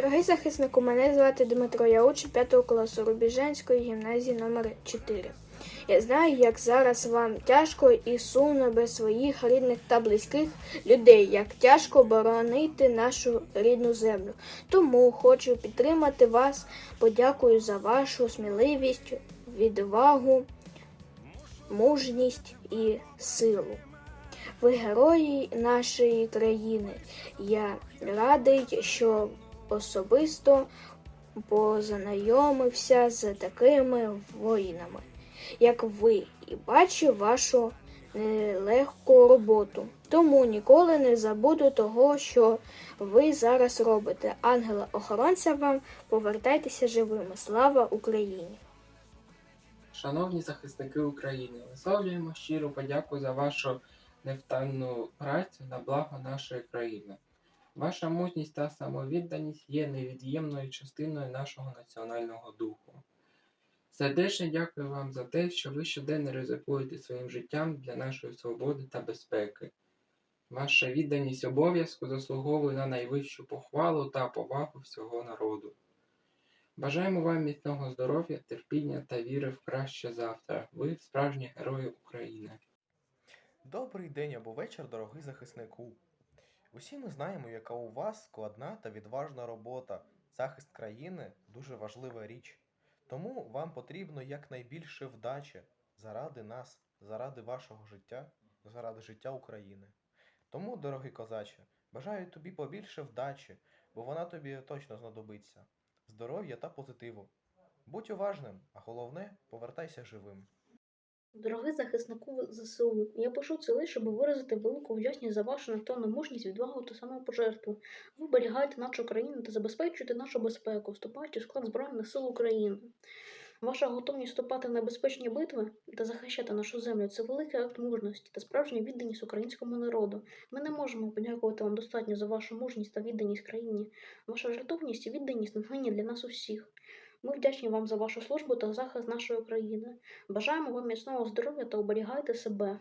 Дорогий захиснику, мене звати Дмитро, я учень 5 класу Рубіжанської гімназії номер 4 Я знаю, як зараз вам тяжко і сумно без своїх рідних та близьких людей, як тяжко боронити нашу рідну землю. Тому хочу підтримати вас, подякую за вашу сміливість, відвагу, мужність і силу. Ви герої нашої країни. Я радий, що особисто познайомився з такими воїнами, як ви, і бачу вашу нелегку роботу. Тому ніколи не забуду того, що ви зараз робите. Ангела-охоронця вам, повертайтеся живими. Слава Україні! Шановні захисники України, висловлюємо щиру подяку за вашу невтомну працю на благо нашої країни. Ваша мужність та самовідданість є невід'ємною частиною нашого національного духу. Сердечно дякую вам за те, що ви щоденно ризикуєте своїм життям для нашої свободи та безпеки. Ваша відданість обов'язку заслуговує на найвищу похвалу та повагу всього народу. Бажаємо вам міцного здоров'я, терпіння та віри в краще завтра. Ви справжні герої України. Добрий день або вечір, дорогий захиснику. Усі ми знаємо, яка у вас складна та відважна робота. Захист країни дуже важлива річ. Тому вам потрібно якнайбільше вдачі заради нас, заради вашого життя, заради життя України. Тому, дорогий козаче, бажаю тобі побільше вдачі, бо вона тобі точно знадобиться. Здоров'я та позитиву. Будь уважним, а головне, повертайся живим. Дорогий захиснику ЗСУ, я пишу це лише, щоб виразити велику вдячність за вашу невтомну мужність, відвагу та самопожертву. Ви оберігаєте нашу країну та забезпечуєте нашу безпеку, вступаючи в склад Збройних сил України. Ваша готовність вступати в небезпечні битви та захищати нашу землю це великий акт мужності та справжня відданість українському народу. Ми не можемо подякувати вам достатньо за вашу мужність та відданість країні. Ваша жертовність і відданість натхнення для нас усіх. Ми вдячні вам за вашу службу та захист нашої країни. Бажаємо вам міцного здоров'я та оберігайте себе.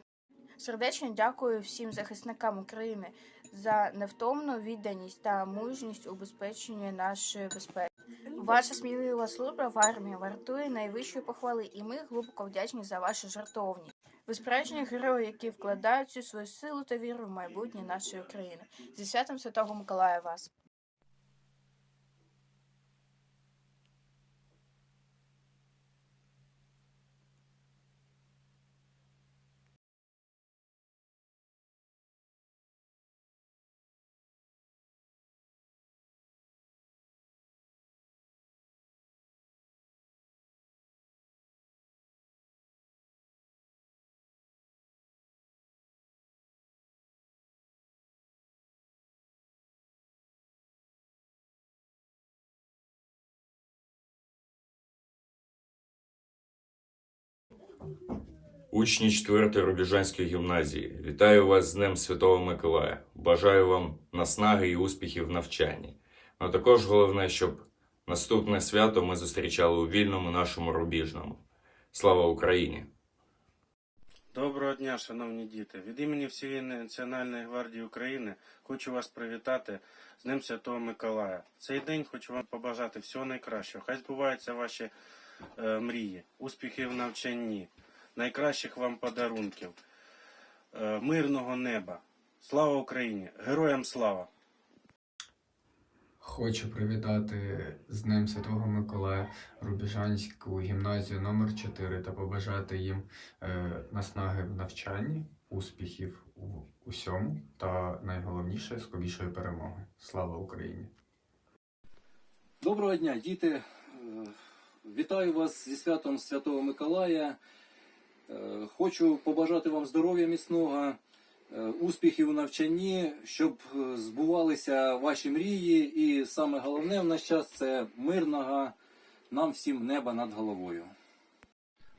Сердечно дякую всім захисникам України за невтомну відданість та мужність у безпеченні нашої безпеки. Ваша смілива служба в армії вартує найвищої похвали, і ми глибоко вдячні за вашу жертовність. Ви справжні герої, які вкладають всю свою силу та віру в майбутнє нашої країни. Зі святом Святого Миколая вас! Учні 4 Рубіжанської гімназії, вітаю вас з Днем Святого Миколая. Бажаю вам наснаги і успіхів в навчанні. А також головне, щоб наступне свято ми зустрічали у вільному нашому рубіжному. Слава Україні! Доброго дня, шановні діти. Від імені всієї Національної гвардії України хочу вас привітати з Днем Святого Миколая. Цей день хочу вам побажати всього найкращого. Хай збуваються ваші е, мрії, успіхів в навчанні, найкращих вам подарунків, е, мирного неба. Слава Україні! Героям слава! Хочу привітати з Днем Святого Миколая Рубіжанську гімназію номер 4 та побажати їм е, наснаги в навчанні, успіхів у усьому та найголовніше скорішої перемоги. Слава Україні! Доброго дня, діти. Е, Вітаю вас зі святом Святого Миколая. Е, Хочу побажати вам здоров'я міцного, успіхів у навчанні, щоб е, збувалися ваші мрії. І саме головне в наш час це мирного нам всім неба над головою.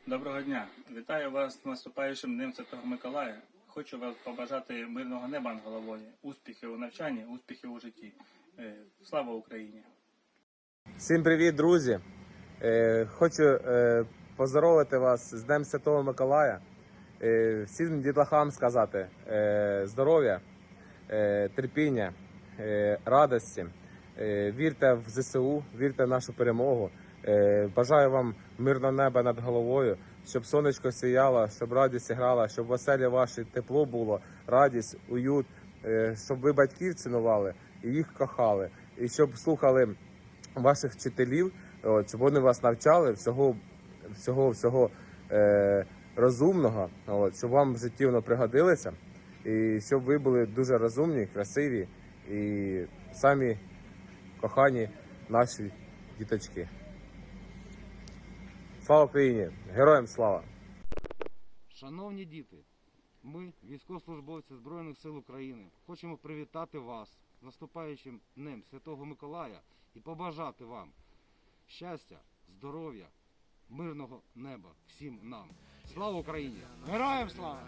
Доброго дня! Вітаю вас з наступаючим Днем Святого Миколая. Хочу вас побажати мирного неба над головою, успіхів у навчанні, успіхів у житті. Е, Слава Україні! Всім привіт, друзі! Е, хочу е, поздоровити вас з Днем Святого Миколая. Е, всім дітлахам сказати е, здоров'я, е, терпіння, радості, Вірте в ЗСУ, вірте в нашу перемогу. Бажаю вам мирного неба над головою, щоб сонечко сіяло, щоб радість грала, щоб в оселі вашій тепло було, радість, уют, щоб ви батьків цінували і їх кохали, і щоб слухали ваших вчителів, щоб вони вас навчали всього, всього, всього розумного, от, щоб вам в житті воно пригодилося, і щоб ви були дуже розумні, красиві і самі кохані наші діточки. Слава Україні! Героям слава! Шановні діти, ми, військовослужбовці Збройних сил України, хочемо привітати вас з наступаючим Днем Святого Миколая і побажати вам щастя, здоров'я, мирного неба всім нам. Слава Україні! Героям слава!